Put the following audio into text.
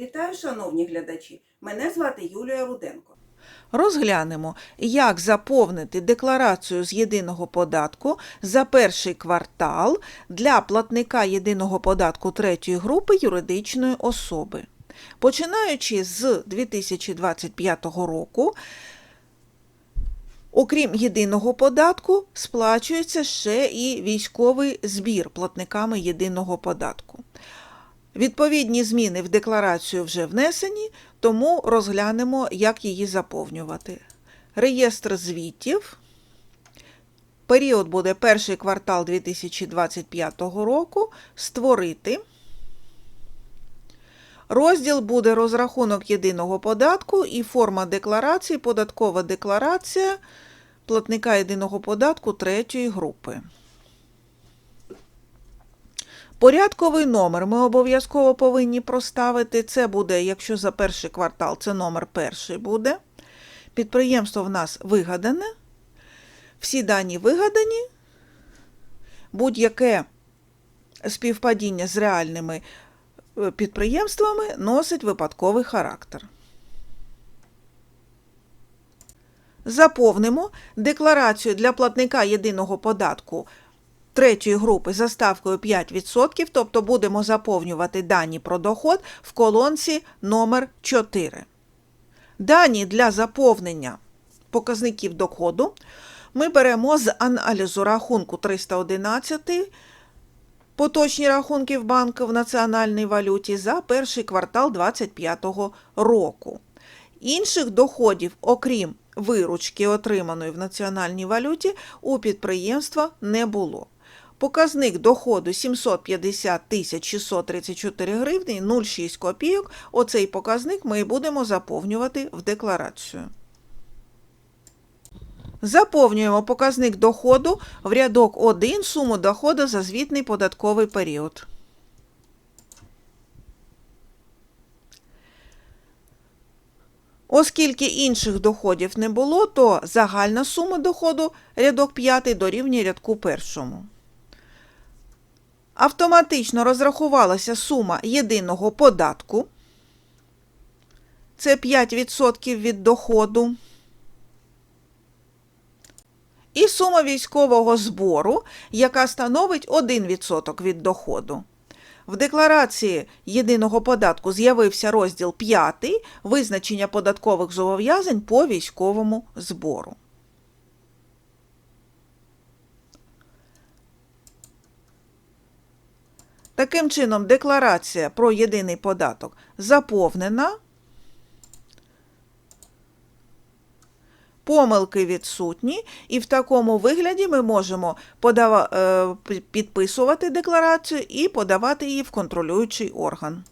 Вітаю, шановні глядачі! Мене звати Юлія Руденко. Розглянемо, як заповнити декларацію з єдиного податку за перший квартал для платника єдиного податку третьої групи юридичної особи. Починаючи з 2025 року, окрім єдиного податку, сплачується ще і військовий збір платниками єдиного податку. Відповідні зміни в декларацію вже внесені, тому розглянемо, як її заповнювати. Реєстр звітів. Період буде перший квартал 2025 року. Створити. Розділ буде розрахунок єдиного податку і форма декларації, податкова декларація платника єдиного податку третьої групи. Порядковий номер ми обов'язково повинні проставити. Це буде, якщо за перший квартал, це номер перший буде. Підприємство в нас вигадане. Всі дані вигадані. Будь-яке співпадіння з реальними е, підприємствами носить випадковий характер. Заповнимо декларацію для платника єдиного податку третьої групи за ставкою 5%, тобто будемо заповнювати дані про доход в колонці номер 4. Дані для заповнення показників доходу ми беремо з аналізу рахунку 311 поточні рахунки в банку в національній валюті за перший квартал 2025 року. Інших доходів, окрім виручки, отриманої в національній валюті, у підприємства не було. Показник доходу 750 тисяч 634 гривні 0,6 копійок. Оцей показник ми будемо заповнювати в декларацію. Заповнюємо показник доходу в рядок 1 суму доходу за звітний податковий період. Оскільки інших доходів не було, то загальна сума доходу рядок 5 дорівнює рядку першому. Автоматично розрахувалася сума єдиного податку. Це 5% від доходу. І сума військового збору, яка становить 1% від доходу. В декларації єдиного податку з'явився розділ 5 визначення податкових зобов'язань по військовому збору. Таким чином, декларація про єдиний податок заповнена. Помилки відсутні, і в такому вигляді ми можемо подава... е, підписувати декларацію і подавати її в контролюючий орган.